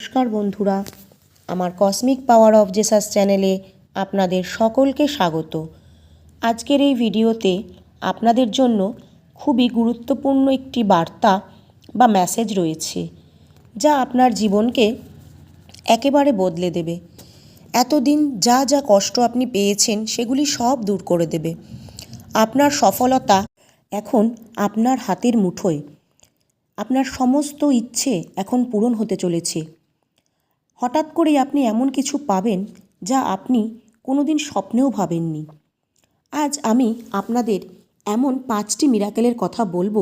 নমস্কার বন্ধুরা, আমার কসমিক পাওয়ার অফ জেসাস চ্যানেলে আপনাদের সকলকে স্বাগত। আজকের এই ভিডিওতে আপনাদের জন্য খুবই গুরুত্বপূর্ণ একটি বার্তা বা মেসেজ রয়েছে, যা আপনার জীবনকে একেবারে বদলে দেবে। এতদিন যা যা কষ্ট আপনি পেয়েছেন, সেগুলি সব দূর করে দেবে। আপনার সফলতা এখন আপনার হাতের মুঠোয়। আপনার সমস্ত ইচ্ছে এখন পূরণ হতে চলেছে। হঠাৎ করেই আপনি এমন কিছু পাবেন যা আপনি কোনোদিন স্বপ্নেও ভাবেননি। আজ আমি আপনাদের এমন পাঁচটি মিরাকেলের কথা বলব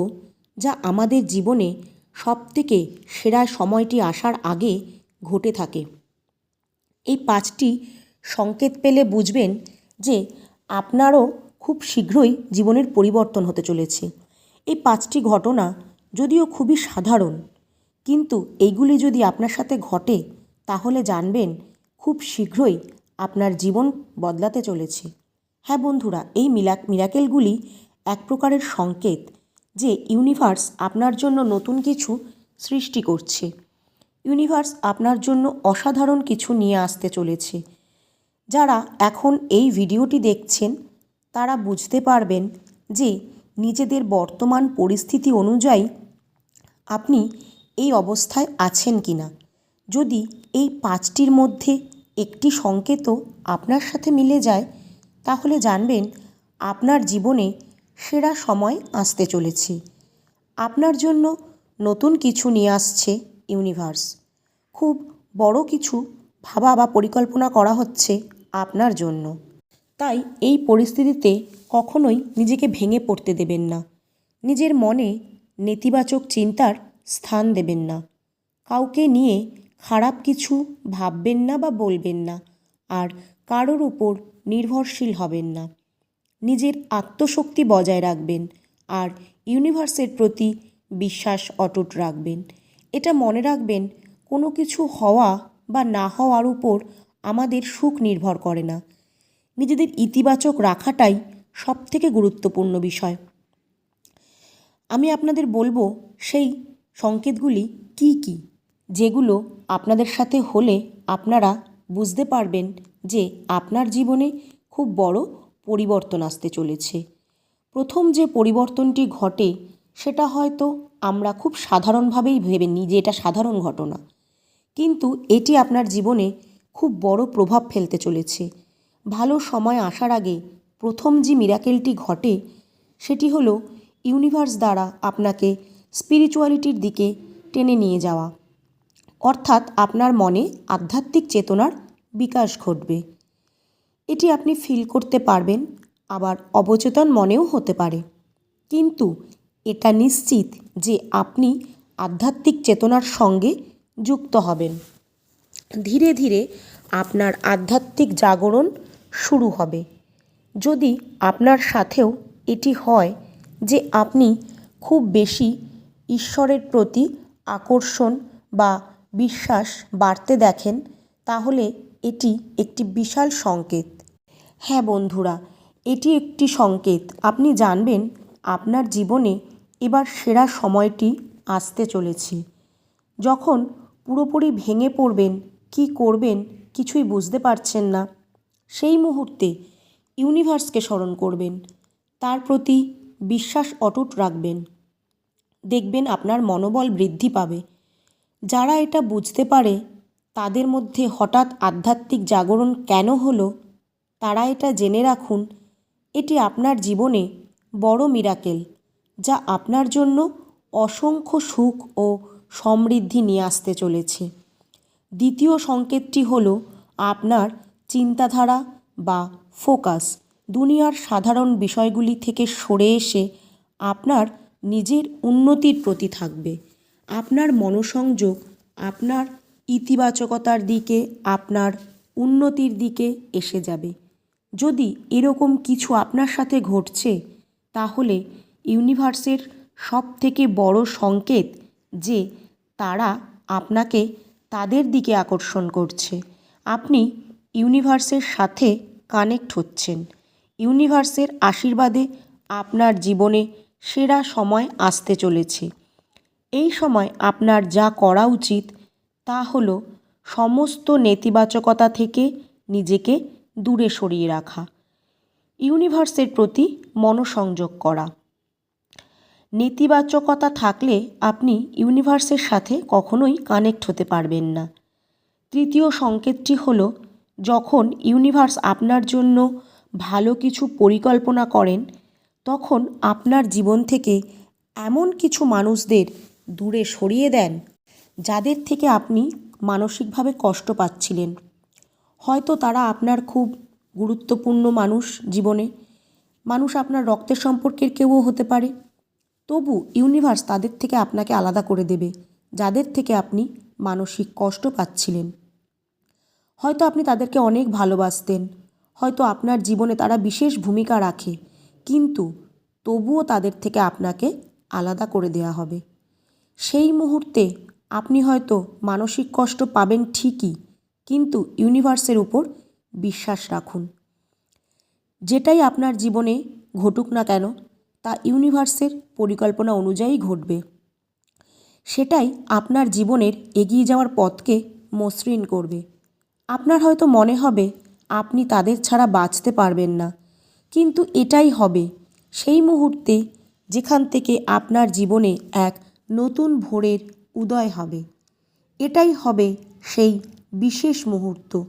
যা আমাদের জীবনে সবথেকে সেরা সময়টি আসার আগে ঘটে থাকে। এই পাঁচটি সংকেত পেলে বুঝবেন যে আপনারও খুব শীঘ্রই জীবনের পরিবর্তন হতে চলেছে। এই পাঁচটি ঘটনা যদিও খুবই সাধারণ, কিন্তু এইগুলি যদি আপনার সাথে ঘটে তাহলে জানবেন, খুব শীঘ্রই আপনার জীবন বদলাতে চলেছে। হ্যাঁ বন্ধুরা, এই মিলাক মিরাকেলগুলি এক প্রকারের সংকেত যে ইউনিভার্স আপনার জন্য নতুন কিছু সৃষ্টি করছে। ইউনিভার্স আপনার জন্য অসাধারণ কিছু নিয়ে আসতে চলেছে। যারা এখন এই ভিডিওটি দেখছেন, তারা বুঝতে পারবেন যে নিজেদের বর্তমান পরিস্থিতি অনুযায়ী আপনি এই অবস্থায় আছেন কি না যদি এই পাঁচটির মধ্যে একটি সংকেতও আপনার সাথে মিলে যায়, তাহলে জানবেন আপনার জীবনে সেরা সময় আসতে চলেছে। আপনার জন্য নতুন কিছু নিয়ে আসছে ইউনিভার্স। খুব বড় কিছু ভাবা বা পরিকল্পনা করা হচ্ছে আপনার জন্য। তাই এই পরিস্থিতিতে কখনোই নিজেকে ভেঙে পড়তে দেবেন না। নিজের মনে নেতিবাচক চিন্তার স্থান দেবেন না। কাউকে নিয়ে খারাপ কিছু ভাববেন না বা বলবেন না, আর কারোর উপর নির্ভরশীল হবেন না। নিজের আত্মশক্তি বজায় রাখবেন আর ইউনিভার্সের প্রতি বিশ্বাস অটুট রাখবেন। এটা মনে রাখবেন, কোনো কিছু হওয়া বা না হওয়ার উপর আমাদের সুখ নির্ভর করে না। নিজেদের ইতিবাচক রাখাটাই সবথেকে গুরুত্বপূর্ণ বিষয়। আমি আপনাদের বলব, সেই সংকেতগুলি কি কি? যেগুলো আপনাদের সাথে হলে আপনারা বুঝতে পারবেন যে আপনার জীবনে খুব বড় পরিবর্তন আসতে চলেছে। প্রথম যে পরিবর্তনটি ঘটে, সেটা হয়তো আমরা খুব সাধারণভাবেই ভেবে নিই যে এটা সাধারণ ঘটনা। কিন্তু এটি আপনার জীবনে খুব বড় প্রভাব ফেলতে চলেছে। ভালো সময় আসার আগে প্রথম যে মিরাকেলটি ঘটে, সেটি হলো ইউনিভার্স দ্বারা আপনাকে স্পিরিচুয়ালিটির দিকে টেনে নিয়ে যাওয়া। অর্থাৎ আপনার মনে আধ্যাত্মিক চেতনার বিকাশ ঘটবে। এটি আপনি ফিল করতে পারবেন, আবার অবচেতন মনেও হতে পারে। কিন্তু এটা নিশ্চিত যে আপনি আধ্যাত্মিক চেতনার সঙ্গে যুক্ত হবেন। ধীরে ধীরে আপনার আধ্যাত্মিক জাগরণ শুরু হবে। যদি আপনার সাথেও এটি হয় যে আপনি খুব বেশি ঈশ্বরের প্রতি আকর্ষণ বা বিশ্বাস বাড়তে দেখেন, তাহলে এটি একটি বিশাল সংকেত। হ্যাঁ বন্ধুরা, এটি একটি সংকেত। আপনি জানবেন, আপনার জীবনে এবার সেরা সময়টি আসতে চলেছে। যখন পুরোপুরি ভেঙে পড়বেন, কি করবেন কিছুই বুঝতে পারছেন না, সেই মুহূর্তে ইউনিভার্সকে স্মরণ করবেন। তার প্রতি বিশ্বাস অটুট রাখবেন। দেখবেন আপনার মনোবল বৃদ্ধি পাবে। যারা এটা বুঝতে পারে, তাদের মধ্যে হঠাৎ আধ্যাত্মিক জাগরণ কেন হলো, তারা এটা জেনে রাখুন। এটি আপনার জীবনে বড় মিরাকেল যা আপনার জন্য অসংখ্য সুখ ও সমৃদ্ধি নিয়ে আসতে চলেছে। দ্বিতীয় সংকেতটি হল আপনার চিন্তাধারা বা ফোকাস দুনিয়ার সাধারণ বিষয়গুলি থেকে সরে এসে আপনার নিজের উন্নতির প্রতি থাকবে। আপনার মনোসংযোগ, আপনার ইতিবাচকতার দিকে, আপনার উন্নতির দিকে এসে যাবে। যদি এরকম কিছু আপনার সাথে ঘটছে, তাহলে ইউনিভার্সের সব থেকে বড় সংকেত যে তারা আপনাকে তাদের দিকে আকর্ষণ করছে। আপনি ইউনিভার্সের সাথে কানেক্ট হচ্ছেন। ইউনিভার্সের আশীর্বাদে আপনার জীবনে সেরা সময় আসতে চলেছে। এই সময় আপনার যা করা উচিত তা হলো সমস্ত নেতিবাচকতা থেকে নিজেকে দূরে সরিয়ে রাখা। ইউনিভার্সের প্রতি মনোসংযোগ করা। নেতিবাচকতা থাকলে আপনি ইউনিভার্সের সাথে কখনোই কানেক্ট হতে পারবেন না। তৃতীয় সংকেতটি হল যখন ইউনিভার্স আপনার জন্য ভালো কিছু পরিকল্পনা করেন, তখন আপনার জীবন থেকে এমন কিছু মানুষদের দূরে সরিয়ে দেন, যাদের থেকে আপনি মানসিকভাবে কষ্ট পাচ্ছিলেন। হয়তো তারা আপনার খুব গুরুত্বপূর্ণ মানুষ জীবনে। মানুষ আপনার রক্তের সম্পর্কের কেউও হতে পারে। তবু ইউনিভার্স তাদের থেকে আপনাকে আলাদা করে দেবে, যাদের থেকে আপনি মানসিক কষ্ট পাচ্ছিলেন। হয়তো আপনি তাদেরকে অনেক ভালোবাসতেন, হয়তো আপনার জীবনে তারা বিশেষ ভূমিকা রাখে, কিন্তু তবুও তাদের থেকে আপনাকে আলাদা করে দেওয়া হবে। সেই মুহূর্তে আপনি হয়তো মানসিক কষ্ট পাবেন ঠিকই, কিন্তু ইউনিভার্সের উপর বিশ্বাস রাখুন। যেটাই আপনার জীবনে ঘটুক না কেন, তা ইউনিভার্সের পরিকল্পনা অনুযায়ী ঘটবে। সেটাই আপনার জীবনের এগিয়ে যাওয়ার পথকে মসৃণ করবে। আপনার হয়তো মনে হবে, আপনি তাদের ছাড়া বাঁচতে পারবেন না। কিন্তু এটাই হবে, সেই মুহূর্তে যেখান থেকে আপনার জীবনে এক নতুন ভোরের উদয় হবে। এটাই হবে সেই বিশেষ মুহূর্ত।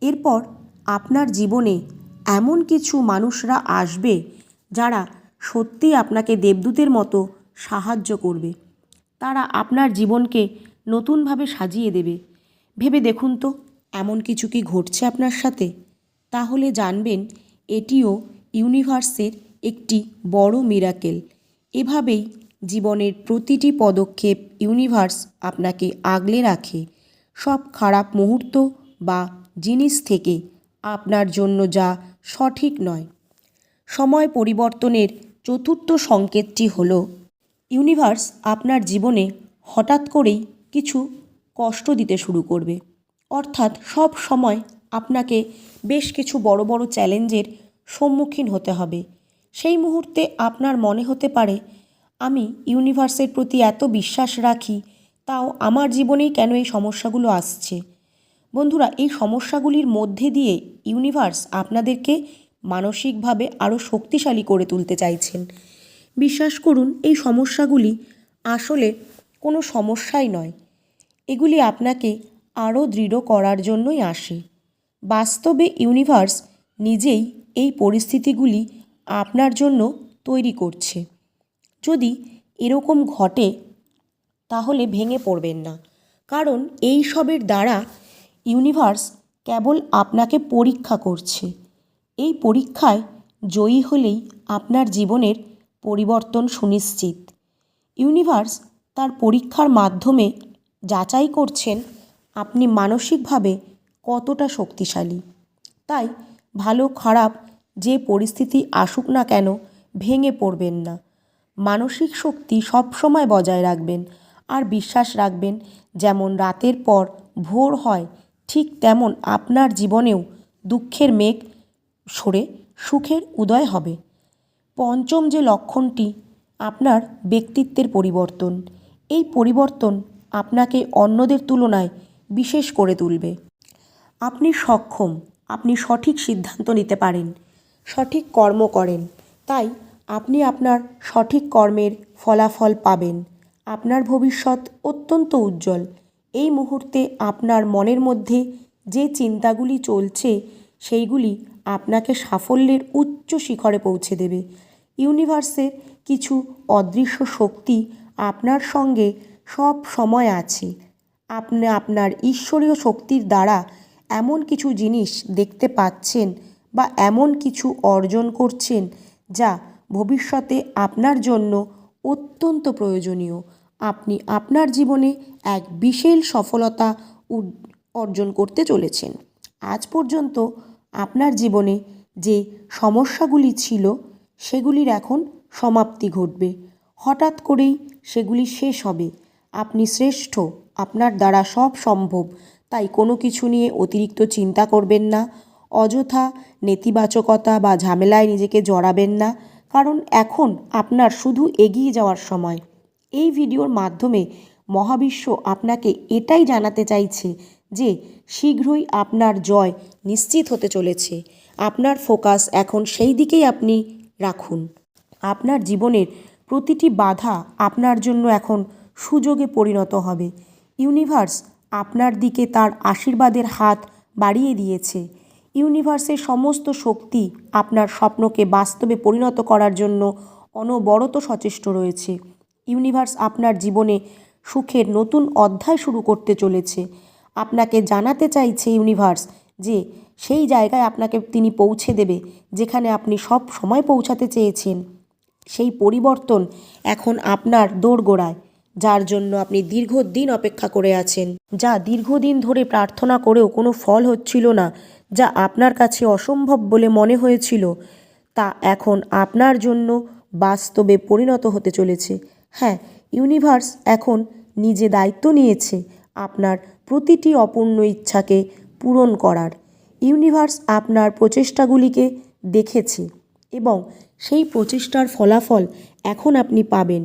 এরপর আপনার জীবনে এমন কিছু মানুষরা আসবে যারা সত্যিই আপনাকে দেবদূতের মতো সাহায্য করবে। তারা আপনার জীবনকে নতুনভাবে সাজিয়ে দেবে। ভেবে দেখুন তো, এমন কিছু কি ঘটছে আপনার সাথে? তাহলে জানবেন, এটিও ইউনিভার্সের একটি বড় মিরাকেল এভাবেই জীবনের প্রতিটি পদক্ষেপ ইউনিভার্স আপনাকে আগলে রাখে। সব খারাপ মুহূর্ত বা জিনিস থেকে আপনার জন্য যা সঠিক নয়। সময় পরিবর্তনের চতুর্থ সংকেতটি হল ইউনিভার্স আপনার জীবনে হঠাৎ করেই কিছু কষ্ট দিতে শুরু করবে। অর্থাৎ সব সময় আপনাকে বেশ কিছু বড় বড় চ্যালেঞ্জের সম্মুখীন হতে হবে। সেই মুহূর্তে আপনার মনে হতে পারে আমি ইউনিভার্সের প্রতি এত বিশ্বাস রাখি, তাও আমার জীবনেই কেন এই সমস্যাগুলো আসছে? বন্ধুরা, এই সমস্যাগুলির মধ্যে দিয়ে ইউনিভার্স আপনাদেরকে মানসিকভাবে আরও শক্তিশালী করে তুলতে চাইছেন। বিশ্বাস করুন, এই সমস্যাগুলি আসলে কোনো সমস্যাই নয়। এগুলি আপনাকে আরও দৃঢ় করার জন্যই আসে। বাস্তবে ইউনিভার্স নিজেই এই পরিস্থিতিগুলি আপনার জন্য তৈরি করছে। যদি এরকম ঘটে, তাহলে ভেঙে পড়বেন না। কারণ এই সবের দ্বারা ইউনিভার্স কেবল আপনাকে পরীক্ষা করছে। এই পরীক্ষায় জয়ী হলেই আপনার জীবনের পরিবর্তন সুনিশ্চিত। ইউনিভার্স তার পরীক্ষার মাধ্যমে যাচাই করছেন আপনি মানসিকভাবে কতটা শক্তিশালী। তাই ভালো খারাপ যে পরিস্থিতি আসুক না কেন, ভেঙে পড়বেন না। মানসিক শক্তি সবসময় বজায় রাখবেন আর বিশ্বাস রাখবেন, যেমন রাতের পর ভোর হয়, ঠিক তেমন আপনার জীবনেও দুঃখের মেঘ সরে সুখের উদয় হবে। পঞ্চম যে লক্ষণটি, আপনার ব্যক্তিত্বের পরিবর্তন। এই পরিবর্তন আপনাকে অন্যদের তুলনায় বিশেষ করে তুলবে। আপনি সক্ষম, আপনি সঠিক সিদ্ধান্ত নিতে পারেন, সঠিক কর্ম করেন, তাই আপনি আপনার সঠিক কর্মের ফলাফল পাবেন। আপনার ভবিষ্যৎ অত্যন্ত উজ্জ্বল। এই মুহূর্তে আপনার মনের মধ্যে যে চিন্তাগুলি চলছে, সেইগুলি আপনাকে সাফল্যের উচ্চ শিখরে পৌঁছে দেবে। ইউনিভার্সের কিছু অদৃশ্য শক্তি আপনার সঙ্গে সব সময় আছে। আপনি আপনার ঈশ্বরীয় শক্তির দ্বারা এমন কিছু জিনিস দেখতে পাচ্ছেন বা এমন কিছু অর্জন করছেন যা ভবিষ্যতে আপনার জন্য অত্যন্ত প্রয়োজনীয়। আপনি আপনার জীবনে এক বিশেষ সফলতা অর্জন করতে চলেছেন। আজ পর্যন্ত আপনার জীবনে যে সমস্যাগুলি ছিল, সেগুলির এখন সমাপ্তি ঘটবে। হঠাৎ করেই সেগুলি শেষ হবে। আপনি শ্রেষ্ঠ, আপনার দ্বারা সব সম্ভব। তাই কোনো কিছু নিয়ে অতিরিক্ত চিন্তা করবেন না। অযথা নেতিবাচকতা বা ঝামেলায় নিজেকে জড়াবেন না। কারণ এখন আপনার শুধু এগিয়ে যাওয়ার সময়। এই ভিডিওর মাধ্যমে মহাবিশ্ব আপনাকে এটাই জানাতে চাইছে যে শীঘ্রই আপনার জয় নিশ্চিত হতে চলেছে। আপনার ফোকাস এখন সেই দিকেই আপনি রাখুন। আপনার জীবনের প্রতিটি বাধা আপনার জন্য এখন সুযোগে পরিণত হবে। ইউনিভার্স আপনার দিকে তার আশীর্বাদের হাত বাড়িয়ে দিয়েছে। ইউনিভার্সের সমস্ত শক্তি আপনার স্বপ্নকে বাস্তবে পরিণত করার জন্য অনবরত সচেষ্ট রয়েছে। ইউনিভার্স আপনার জীবনে সুখের নতুন অধ্যায় শুরু করতে চলেছে। আপনাকে জানাতে চাইছে ইউনিভার্স যে সেই জায়গায় আপনাকে তিনি পৌঁছে দেবে, যেখানে আপনি সব সময় পৌঁছাতে চেয়েছেন। সেই পরিবর্তন এখন আপনার দোরগোড়ায়। যার জন্য আপনি দীর্ঘদিন অপেক্ষা করে আছেন। যা দীর্ঘদিন ধরে প্রার্থনা করেও কোনো ফল হচ্ছিল না, যা আপনার কাছে অসম্ভব বলে মনে হয়েছিল, তা এখন আপনার জন্য বাস্তবে পরিণত হতে চলেছে। হ্যাঁ ইউনিভার্স এখন নিজে দায়িত্ব নিয়েছে আপনার প্রতিটি অপূর্ণ ইচ্ছাকে পূরণ করার। ইউনিভার্স আপনার প্রচেষ্টাগুলিকে দেখেছে এবং সেই প্রচেষ্টার ফলাফল এখন আপনি পাবেন।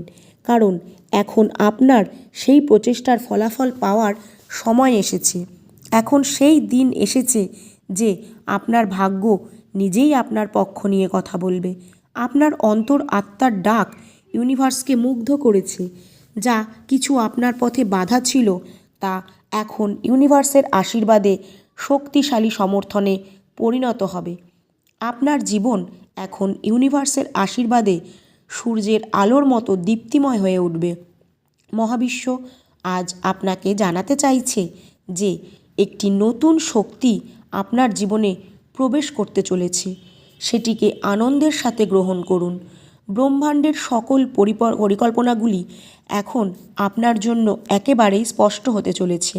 কারণ এখন আপনার সেই প্রচেষ্টার ফলাফল পাওয়ার সময় এসেছে। এখন সেই দিন এসেছে যে আপনার ভাগ্য নিজেই আপনার পক্ষ নিয়ে কথা বলবে। আপনার অন্তর আত্মার ডাক ইউনিভার্সকে মুগ্ধ করেছে, যা কিছু আপনার পথে বাধা ছিল তা এখন ইউনিভার্সের আশীর্বাদে শক্তিশালী সমর্থনে পরিণত হবে। আপনার জীবন এখন ইউনিভার্সের আশীর্বাদে সূর্যের আলোর মতো দীপ্তিময় হয়ে উঠবে। মহাবিশ্ব আজ আপনাকে জানাতে চাইছে যে একটি নতুন শক্তি আপনার জীবনে প্রবেশ করতে চলেছে। সেটিকে আনন্দের সাথে গ্রহণ করুন। ব্রহ্মাণ্ডের সকল পরিকল্পনাগুলি এখন আপনার জন্য একেবারেই স্পষ্ট হতে চলেছে।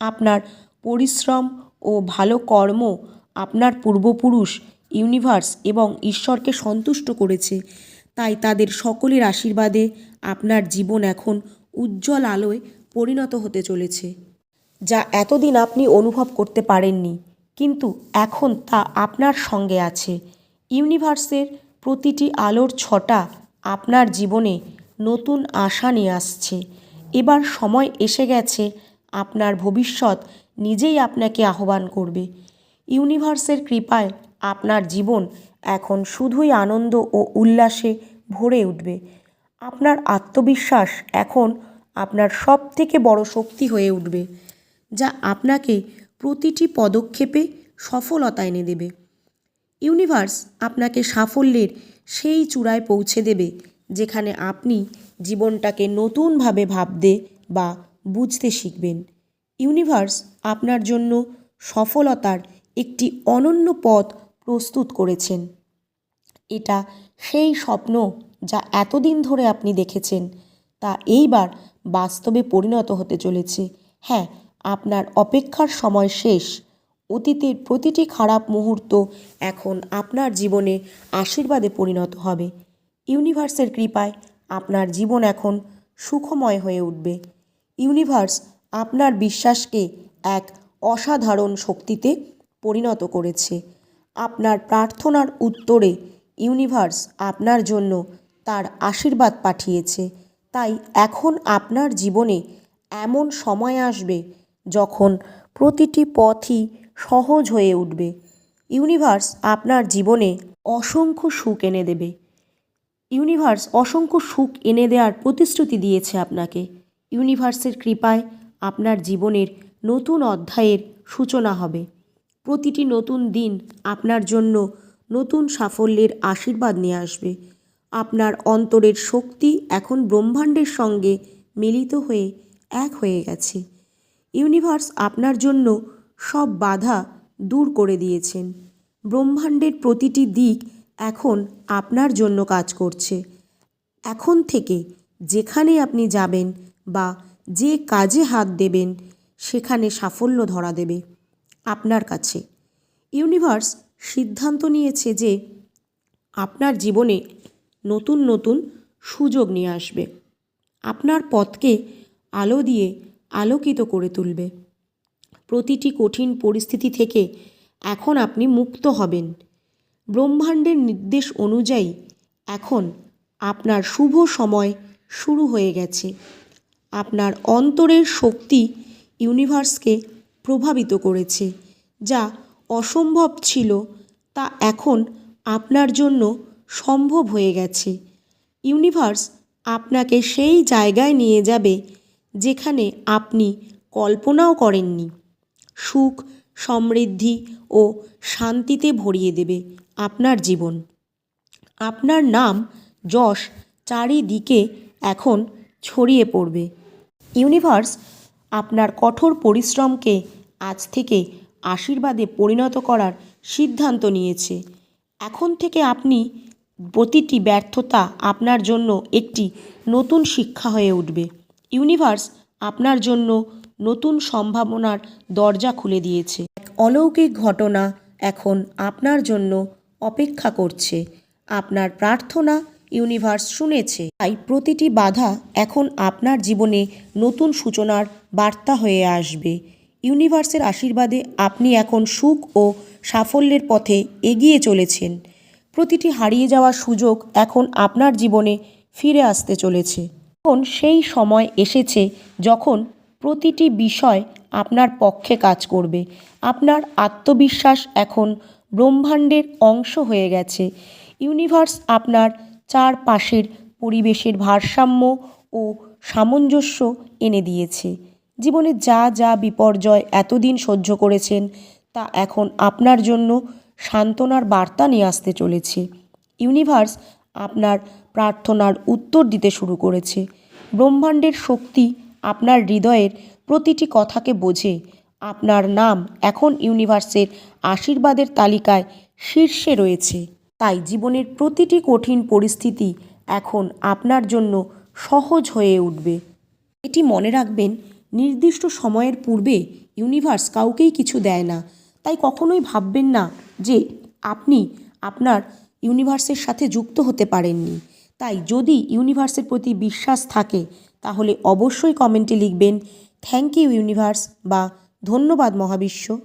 আপনার পরিশ্রম ও ভালো কর্ম আপনার পূর্বপুরুষ, ইউনিভার্স এবং ঈশ্বরকে সন্তুষ্ট করেছে। তাই তাদের সকলের আশীর্বাদে আপনার জীবন এখন উজ্জ্বল আলোয় পরিণত হতে চলেছে। যা এতদিন আপনি অনুভব করতে পারেননি, কিন্তু এখন তা আপনার সঙ্গে আছে। ইউনিভার্সের প্রতিটি আলোর ছটা আপনার জীবনে নতুন আশা নিয়ে আসছে। এবার সময় এসে গেছে, আপনার ভবিষ্যৎ নিজেই আপনাকে আহ্বান করবে। ইউনিভার্সের কৃপায় আপনার জীবন এখন শুধুই আনন্দ ও উল্লাসে ভরে উঠবে। আপনার আত্মবিশ্বাস এখন আপনার সব থেকে বড় শক্তি হয়ে উঠবে, যা আপনাকে প্রতিটি পদক্ষেপে সফলতা এনে দেবে। ইউনিভার্স আপনাকে সাফল্যের সেই চূড়ায় পৌঁছে দেবে, যেখানে আপনি জীবনটাকে নতুনভাবে ভাবতে বা বুঝতে শিখবেন। ইউনিভার্স আপনার জন্য সফলতার একটি অনন্য পথ প্রস্তুত করেছেন। এটা সেই স্বপ্ন যা এতদিন ধরে আপনি দেখেছেন, তা এইবার বাস্তবে পরিণত হতে চলেছে। হ্যাঁ আপনার অপেক্ষার সময় শেষ। অতীতের প্রতিটি খারাপ মুহূর্ত এখন আপনার জীবনে আশীর্বাদে পরিণত হবে। ইউনিভার্সের কৃপায় আপনার জীবন এখন সুখময় হয়ে উঠবে। ইউনিভার্স আপনার বিশ্বাসকে এক অসাধারণ শক্তিতে পরিণত করেছে। আপনার প্রার্থনার উত্তরে ইউনিভার্স আপনার জন্য তার আশীর্বাদ পাঠিয়েছে। তাই এখন আপনার জীবনে এমন সময় আসবে যখন প্রতিটি পথই সহজ হয়ে উঠবে। ইউনিভার্স আপনার জীবনে অসংখ্য সুখ এনে দেবে। ইউনিভার্স অসংখ্য সুখ এনে দেওয়ার প্রতিশ্রুতি দিয়েছে আপনাকে। ইউনিভার্সের কৃপায় আপনার জীবনের নতুন অধ্যায়ের সূচনা হবে। প্রতিটি নতুন দিন আপনার জন্য নতুন সাফল্যের আশীর্বাদ নিয়ে আসবে। আপনার অন্তরের শক্তি এখন ব্রহ্মাণ্ডের সঙ্গে মিলিত হয়ে এক হয়ে গেছে। ইউনিভার্স আপনার জন্য সব বাধা দূর করে দিয়েছেন। ব্রহ্মাণ্ডের প্রতিটি দিক এখন আপনার জন্য কাজ করছে। এখন থেকে যেখানে আপনি যাবেন বা যে কাজে হাত দেবেন, সেখানে সাফল্য ধরা দেবে। আপনার কাছে। ইউনিভার্স সিদ্ধান্ত নিয়েছে যে আপনার জীবনে নতুন নতুন সুযোগ নিয়ে আসবে। আপনার পথকে আলো দিয়ে আলোকিত করে তুলবে। প্রতিটি কঠিন পরিস্থিতি থেকে এখন আপনি মুক্ত হবেন। ব্রহ্মাণ্ডের নির্দেশ অনুযায়ী এখন আপনার শুভ সময় শুরু হয়ে গেছে। আপনার অন্তরের শক্তি ইউনিভার্সকে প্রভাবিত করেছে, যা অসম্ভব ছিল তা এখন আপনার জন্য সম্ভব হয়ে গেছে। ইউনিভার্স আপনাকে সেই জায়গায় নিয়ে যাবে যেখানে আপনি কল্পনাও করেননি। সুখ, সমৃদ্ধি ও শান্তিতে ভরিয়ে দেবে আপনার জীবন। আপনার নাম যশ চারিদিকে এখন ছড়িয়ে পড়বে। ইউনিভার্স আপনার কঠোর পরিশ্রমকে আজ থেকে আশীর্বাদে পরিণত করার সিদ্ধান্ত নিয়েছে। এখন থেকে আপনি প্রতিটি ব্যর্থতা আপনার জন্য একটি নতুন শিক্ষা হয়ে উঠবে। ইউনিভার্স আপনার জন্য নতুন সম্ভাবনার দরজা খুলে দিয়েছে। এক অলৌকিক ঘটনা এখন আপনার জন্য অপেক্ষা করছে। আপনার প্রার্থনা ইউনিভার্স শুনেছে। তাই প্রতিটি বাধা এখন আপনার জীবনে নতুন সূচনার বার্তা হয়ে আসবে। ইউনিভার্সের আশীর্বাদে আপনি এখন সুখ ও সাফল্যের পথে এগিয়ে চলেছেন। প্রতিটি হারিয়ে যাওয়া সুযোগ এখন আপনার জীবনে ফিরে আসতে চলেছে। এখন সেই সময় এসেছে যখন প্রতিটি বিষয় আপনার পক্ষে কাজ করবে। আপনার আত্মবিশ্বাস এখন ব্রহ্মাণ্ডের অংশ হয়ে গেছে। ইউনিভার্স আপনার চারপাশের পরিবেশের ভারসাম্য ও সামঞ্জস্য এনে দিয়েছে। জীবনে যা যা বিপর্যয় এতদিন সহ্য করেছেন, তা এখন আপনার জন্য সান্ত্বনার বার্তা নিয়ে আসতে চলেছে। ইউনিভার্স আপনার প্রার্থনার উত্তর দিতে শুরু করেছে। ব্রহ্মাণ্ডের শক্তি আপনার হৃদয়ের প্রতিটি কথাকে বোঝে। আপনার নাম এখন ইউনিভার্সের আশীর্বাদের তালিকায় শীর্ষে রয়েছে। তাই জীবনের প্রতিটি কঠিন পরিস্থিতি এখন আপনার জন্য সহজ হয়ে উঠবে। এটি মনে রাখবেন নির্দিষ্ট সময়ের পূর্বে ইউনিভার্স কাউকেই কিছু দেয় না। তাই কখনোই ভাববেন না যে আপনি আপনার ইউনিভার্সের সাথে যুক্ত হতে পারেননি। তাই যদি ইউনিভার্সের প্রতি বিশ্বাস থাকে, তাহলে অবশ্যই কমেন্টে লিখবেন থ্যাংক ইউ ইউনিভার্স বা ধন্যবাদ, মহাবিশ্ব